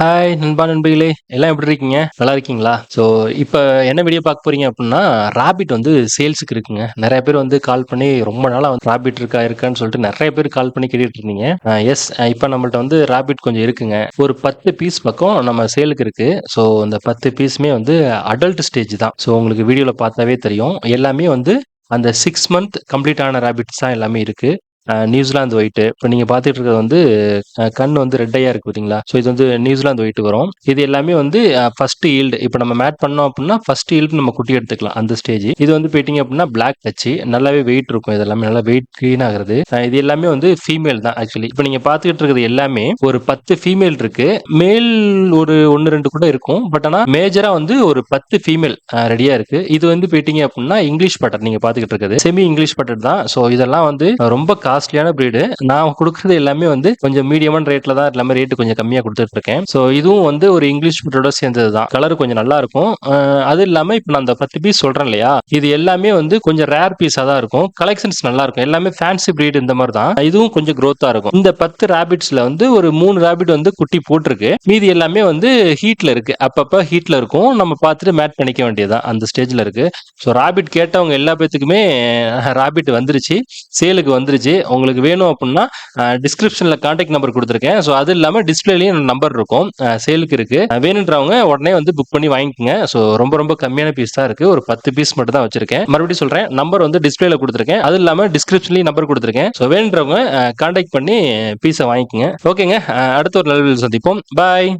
Hi நண்பா நண்பிகளே எல்லாம் எப்படி இருக்கீங்க? நல்லா இருக்கீங்களா? ஸோ இப்போ என்ன வீடியோ பார்க்க போறீங்க அப்படின்னா ராபிட் வந்து சேல்ஸுக்கு இருக்குங்க. நிறைய பேர் வந்து கால் பண்ணி ரொம்ப நாளாக வந்து ராபிட் இருக்கா இருக்கான்னு சொல்லிட்டு நிறைய பேர் கால் பண்ணி கேட்டுட்டு இருந்தீங்க. எஸ் இப்போ நம்மள்ட்ட வந்து ராபிட் கொஞ்சம் இருக்குங்க. ஒரு பத்து பீஸ் பக்கம் நம்ம சேலுக்கு இருக்கு. ஸோ இந்த பத்து பீஸுமே வந்து அடல்ட் ஸ்டேஜ் தான். ஸோ உங்களுக்கு வீடியோவில் பார்த்தாவே தெரியும். எல்லாமே வந்து அந்த சிக்ஸ் மந்த் கம்ப்ளீட் ஆன ராபிட்ஸ் தான் எல்லாமே இருக்கு. New Zealand white. இப்போ நீங்கள் பார்த்துட்டு இருக்கிறது வந்து கண் வந்து ரெட்டையாக இருக்குது பார்த்தீங்களா ஸோ இது வந்து நியூசிலாந்து ஒயிட் வரும். இது எல்லாமே வந்து ஃபர்ஸ்ட் ஈல்டு இப்போ நம்ம மேட் பண்ணோம் அப்படின்னா ஃபர்ஸ்ட் ஈல்டு நம்ம குட்டி எடுத்துக்கலாம் அந்த ஸ்டேஜ் இது வந்து போயிட்டீங்க அப்படின்னா பிளாக் வச்சு நல்லாவே வெயிட் இருக்கும் இது எல்லாமே. நல்லா வெயிட் க்ளீன் ஆகுறது. இது எல்லாமே வந்து ஃபீமேல் தான் ஆக்சுவலி இப்போ நீங்கள் பார்த்துக்கிட்டு இருக்கிறது எல்லாமே ஒரு பத்து ஃபீமேல் இருக்கு. மேல் ஒரு ஒன்று ரெண்டு கூட இருக்கும். பட் ஆனால் மேஜராக வந்து ஒரு பத்து ஃபீமேல் ரெடியாக இருக்கு. இது வந்து போயிட்டீங்க அப்படின்னா இங்கிலீஷ் பட்டர் நீங்கள் பார்த்துக்கிட்டு இருக்குது செமி இங்கிலீஷ் பட்டர் தான். ஸோ இதெல்லாம் வந்து ரொம்ப காஸ்ட்லியான பிரீடு நான் கொடுக்குறது எல்லாமே வந்து கொஞ்சம் மீடியமான ரேட்ல தான் எல்லாமே ரேட்டு கொஞ்சம் கம்மியாக கொடுத்துட்டு இருக்கேன். ஸோ இதுவும் வந்து ஒரு இங்கிலீஷ் பட்டரோட சேர்ந்தது தான். கலர் கொஞ்சம் நல்லா இருக்கும். அது இல்லாமல் இப்போ நான் அந்த பத்து பீஸ் சொல்றேன் இல்லையா? இது எல்லாமே வந்து கொஞ்சம் ரேர் பீஸாக தான் இருக்கும். கலெக்ஷன்ஸ் நல்லா இருக்கும். எல்லாமே ஃபேன்சி ப்ரீடு இந்த மாதிரி தான். இதுவும் கொஞ்சம் க்ரோத்தாக இருக்கும். இந்த பத்து ரேபிட்ஸ்ல வந்து ஒரு மூணு ரேபிட் வந்து குட்டி போட்டிருக்கு. மீதி எல்லாமே வந்து ஹீட்ல இருக்கு. அப்பப்ப ஹீட்ல இருக்கும். நம்ம பார்த்துட்டு மேட் பண்ணிக்க வேண்டியதுதான். அந்த ஸ்டேஜ்ல இருக்கு. ஸோ ராபிட் கேட்டவங்க எல்லா பேத்துக்குமே ராபிட் வந்துருச்சு. சேலுக்கு வந்துருச்சு. உங்களுக்கு வேணும் அப்படின்னா டிஸ்கிரிப்ஷனில் கான்டாக்ட் நம்பர் கொடுத்துருக்கேன். ஸோ அது இல்லாமல் டிஸ்பிளேலையும் நம்பர் இருக்கும். சேலுக்கு இருக்கு. வேணுன்றவங்க உடனே வந்து புக் பண்ணி வாங்கிக்கோங்க. ஸோ ரொம்ப ரொம்ப கம்மியான பீஸ் தான் இருக்கு. ஒரு பத்து பீஸ் மட்டும் தான் வச்சிருக்கேன். மறுபடியும் சொல்றேன் நம்பர் வந்து டிஸ்பிளேல கொடுத்துருக்கேன். அது இல்லாமல் டிஸ்கிரிப்ஷன்லையும் நம்பர் கொடுத்துருக்கேன். ஸோ வேணுன்றவங்க கான்டாக்ட் பண்ணி பீஸை வாங்கிக்கோங்க. ஓகேங்க அடுத்த ஒரு நல்ல சந்திப்போம். பாய்